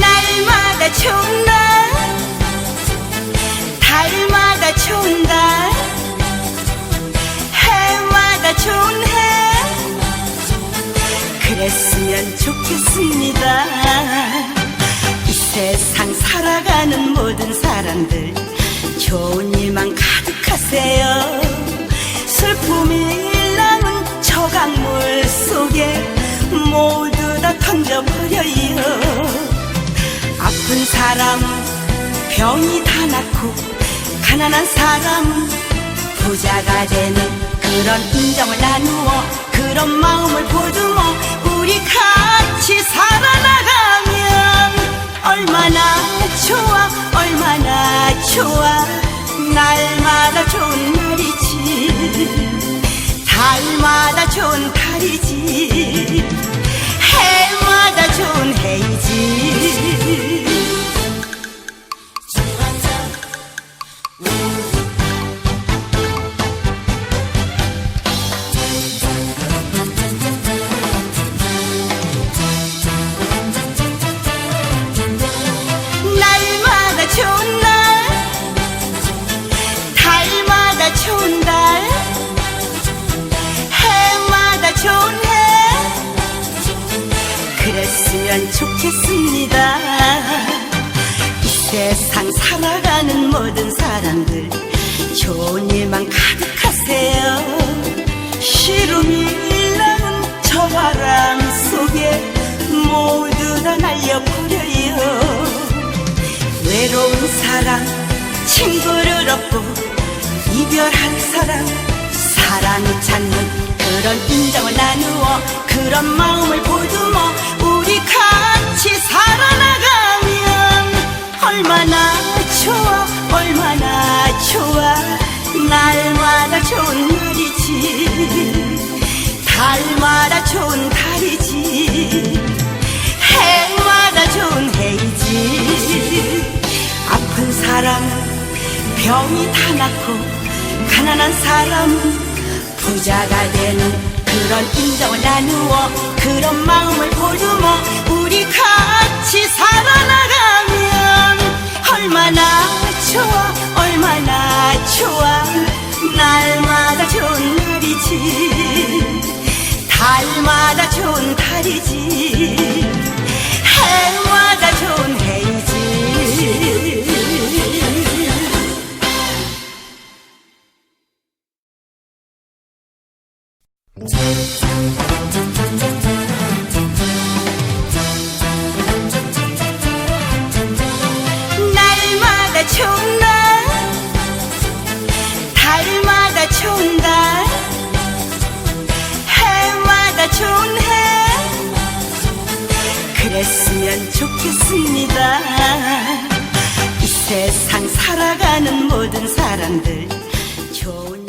날마다 좋은 날 달마다 좋은 달 해마다 좋은 해? 그랬으면 좋겠습니다. 이 세상 살아가는 모든 사람들 좋은 사람은 병이 다 낫고 가난한 사람은 부자가 되는 그런 인정을 나누어 그런 마음을 보듬어 우리 같이 살아나가면 얼마나 좋아 얼마나 좋아. 날마다 좋은 날이지. 달마다 좋은 달이지. 해마다 좋은 해이지 그랬으면 좋겠습니다. 이 세상 살아가는 모든 사람들 좋은 일만 가득하세요. 시름이 나는 저 바람 속에 모두 다 날려버려요. 외로운 사람 친구를 얻고 이별한 사람 사랑을 찾는 그런 인정을 나누어 그런 마음을 보듬 얼마나 좋아 얼마나 좋아. 날마다 좋은 날이지. 달마다 좋은 달이지. 해마다 좋은 해이지. 아픈 사람은 병이 다 낫고 가난한 사람은 부자가 되는 그런 인정을 나누어 그런 마음을 보듬어 우리 같 날이지. 달마다 좋은 달이지. 해마다 좋은 해이지. 날마다 좋은 살면 좋겠습니다. 이 세상 살아가는 모든 사람들 좋은